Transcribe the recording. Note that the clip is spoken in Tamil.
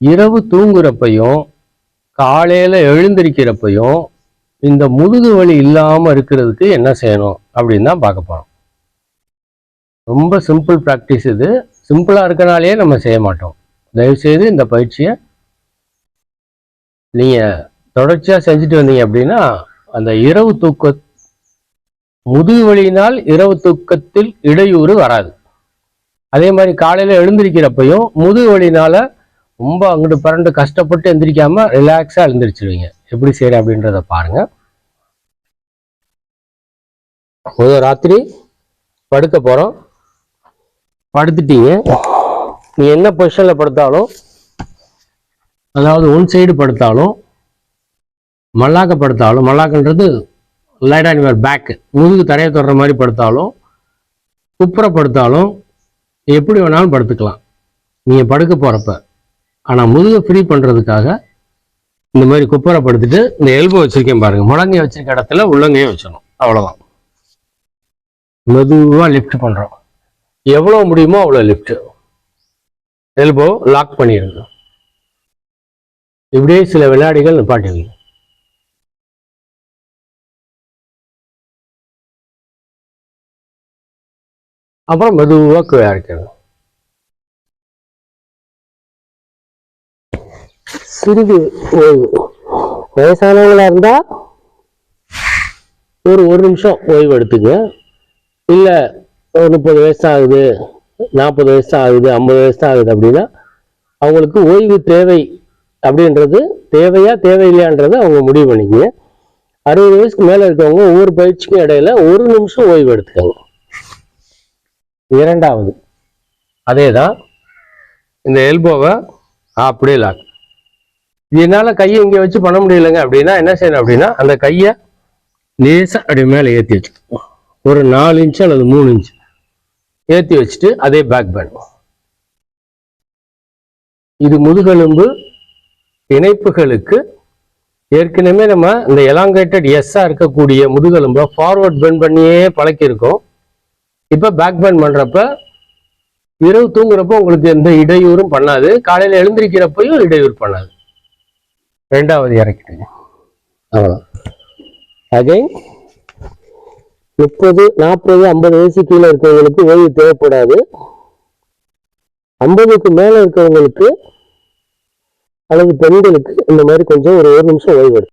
இரவு தூங்குறப்பையும் காலையில் எழுந்திருக்கிறப்பையும் இந்த முதுகு வலி இல்லாமல் இருக்கிறதுக்கு என்ன செய்யணும் அப்படின்னு தான் பார்க்க போகிறோம் ரொம்ப சிம்பிள் ப்ராக்டிஸ் இது. சிம்பிளாக இருக்கனாலேயே நம்ம செய்ய மாட்டோம். தயவுசெய்து இந்த பயிற்சியை நீங்கள் தொடர்ச்சியாக செஞ்சுட்டு வந்தீங்க அப்படின்னா அந்த இரவு தூக்க முதுகு வலியினால் இரவு தூக்கத்தில் இடையூறு வராது. அதே மாதிரி காலையில் எழுந்திருக்கிறப்பையும் முதுகு வலினால் ரொம்ப அங்கிட்டு பரண்டு கஷ்டப்பட்டு எந்திரிக்காம ரிலாக்ஸாக எழுந்திரிச்சிருவீங்க. எப்படி செய்யறேன் அப்படின்றத பாருங்க. முதல் ராத்திரி படுக்க போறோம். படுத்துட்டீங்க. நீ என்ன பொசிஷன்ல படுத்தாலும் அதாவது ஒன் சைடு படுத்தாலும் மல்லாக்க படுத்தாலும் மல்லாக்கன்றது லைட் ஆன் யுவர் பேக்கு முதுகு தரையை தொடுற மாதிரி படுத்தாலும் குப்புற படுத்தாலும் எப்படி வேணாலும் படுத்துக்கலாம். நீங்கள் படுக்க போகிறப்ப ஆனால் முதுகை ஃப்ரீ பண்ணுறதுக்காக இந்த மாதிரி குப்புற படுத்துட்டு இந்த எல்போ வச்சிருக்கேன் பாருங்க. முழங்கையை வச்சிருக்க இடத்துல உள்ளங்கையும் வச்சிடணும். அவ்வளோதான் மெதுவாக லிஃப்ட் பண்ணுறோம் எவ்வளோ முடியுமோ அவ்வளோ லிஃப்ட் எல்போ லாக் பண்ணிடுங்க. இப்படியே சில விளையாடிகள் நிப்பாட்டிடுங்க. அப்புறம் மெதுவாக அரைக்கணும் சிறிது ஓய்வு வயசானவங்களா இருந்தா ஒரு ஒரு நிமிஷம் ஓய்வு எடுத்துங்க. இல்லை ஒரு முப்பது வயசு ஆகுது நாற்பது வயசு ஆகுது ஐம்பது வயசு ஆகுது அப்படின்னா அவங்களுக்கு ஓய்வு தேவை அப்படின்றது தேவையா தேவையில்லையான்றதை அவங்க முடிவு பண்ணிக்கங்க. அறுபது வயசுக்கு மேலே இருக்கவங்க ஒவ்வொரு பயிற்சிக்கும் இடையில ஒரு நிமிஷம் ஓய்வு எடுத்துக்கோங்க. இரண்டாவது அதே தான் இந்த எல்போவை அப்படியே லாக் என்னால் கையை இங்கே வச்சு பண்ண முடியலைங்க. அப்படின்னா என்ன செய்யணும் அப்படின்னா அந்த கையை லேசாக அப்படி மேலே ஏற்றி வச்சுக்கணும். ஒரு நாலு இன்ச்சு அல்லது மூணு இன்ச்சு ஏற்றி வச்சுட்டு அதே பேக் பேண்ட் இது முதுகெலும்பு இணைப்புகளுக்கு ஏற்கனவே நம்ம இந்த எலாங்கேட்டட் எஸ்ஸாக இருக்கக்கூடிய முதுகெலும்பை ஃபார்வர்ட் பெண்ட் பண்ணியே பழக்கியிருக்கோம். இப்போ பேக் பேண்ட் பண்ணுறப்ப இரவு தூங்குறப்போ உங்களுக்கு எந்த இடையூறும் பண்ணாது. காலையில் எழுந்திருக்கிறப்பையும் இடையூறு பண்ணாது. ரெண்டாவது இறக்கிட்டு அவ்வளோ அகைன் முப்பது நாற்பது ஐம்பது வயசு கீழே இருக்கிறவங்களுக்கு ஓய்வு தேவைப்படாது. ஐம்பதுக்கு மேலே இருக்கிறவங்களுக்கு அல்லது பெண்களுக்கு இந்த மாதிரி கொஞ்சம் ஒரு ஒரு நிமிஷம் ஓய்வு எடுக்கும்